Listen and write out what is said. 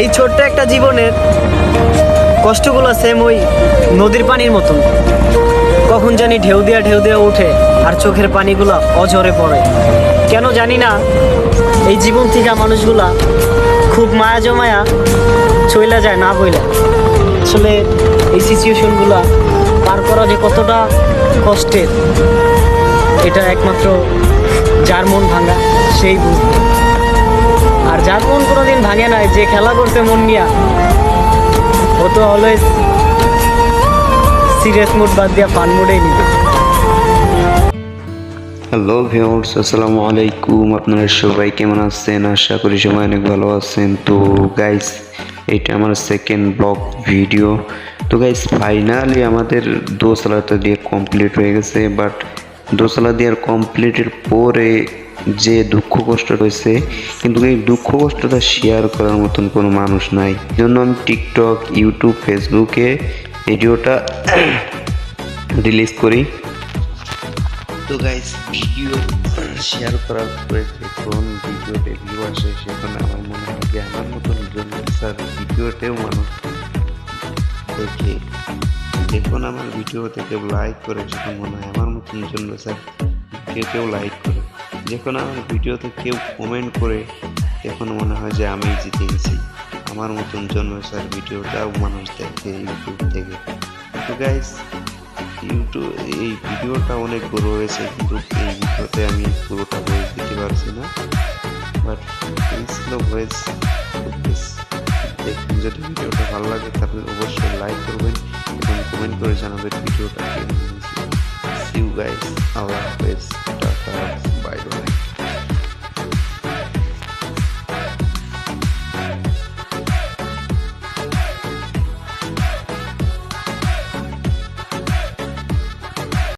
এই ছোট্ট একটা জীবনের কষ্টগুলো সেম ওই নদীর পানির মতন। কখন জানি ঢেউ দিয়া ঢেউ দিয়া উঠে আর চোখের পানিগুলা অঝরে পড়ে। কেন জানি না, এই জীবন থেকে মানুষগুলা খুব মায়া জমায়া চইলা যায় না বইলা। আসলে এই সিচুয়েশনগুলা পার করা যে কতটা কষ্টের, এটা একমাত্র যার মন ভাঙা সেই বুঝবে আর যার মন কোনোদিন ভাঙে নাই যে খেলা করছে মন নিয়া। ও তো অলওয়েজ সিরিয়াস মুড বাদ দিয়া ফান মুডেই নিবে। হ্যালো ভিউয়ার্স আসসালামু আলাইকুম। আপনারা সবাই কেমন আছেন? আশা করি সবাই অনেক ভালো আছেন। তো গাইস এটা আমার সেকেন্ড ব্লগ ভিডিও তো গাইস ফাইনালি আমাদের দোসলাটা দিয়ে কমপ্লিট হয়ে গেছে। বাট দোসলা দেওয়ার কমপ্লিটের পরে যে দুঃখ কষ্ট রয়েছে, কিন্তু এই দুঃখ কষ্টটা শেয়ার করার মতন কোনো মানুষ নাই। জন্য আমি টিকটক ইউটিউব ফেসবুকে ভিডিওটা রিলিজ করি। তো গাইস ভিডিও শেয়ার করার পরে যখন ভিডিওতে ভিউ আসে, সেখানে আমার মনে হয় যে আমার মতন জন্য স্যার ভিডিওতেও মানুষ দেখে। যখন আমার ভিডিওতে কেউ লাইক করে সেখন মনে হয় আমার মতন জন্য স্যার ভিডিওতেও লাইক করে যখন আমার ভিডিওতে কেউ কমেন্ট করে তখন মনে হয় যে আমি জিতে গেছি। আমার মতন জন্য স্যার ভিডিওটাও মানুষ দেখে ইউটিউব থেকে। তো গাইস ইউটিউব এই ভিডিওটা অনেক বড় হয়েছে, কিন্তু এই ভিডিওতে আমি পুরোটা ভয়েস দিতে পারছি না। বাট এই ভয়েস দেখুন যদি ভিডিওটা ভালো লাগে, তাহলে অবশ্যই লাইক করবেন এবং কমেন্ট করে জানাবেন ভিডিওটা সিউ গাইস বাই বাই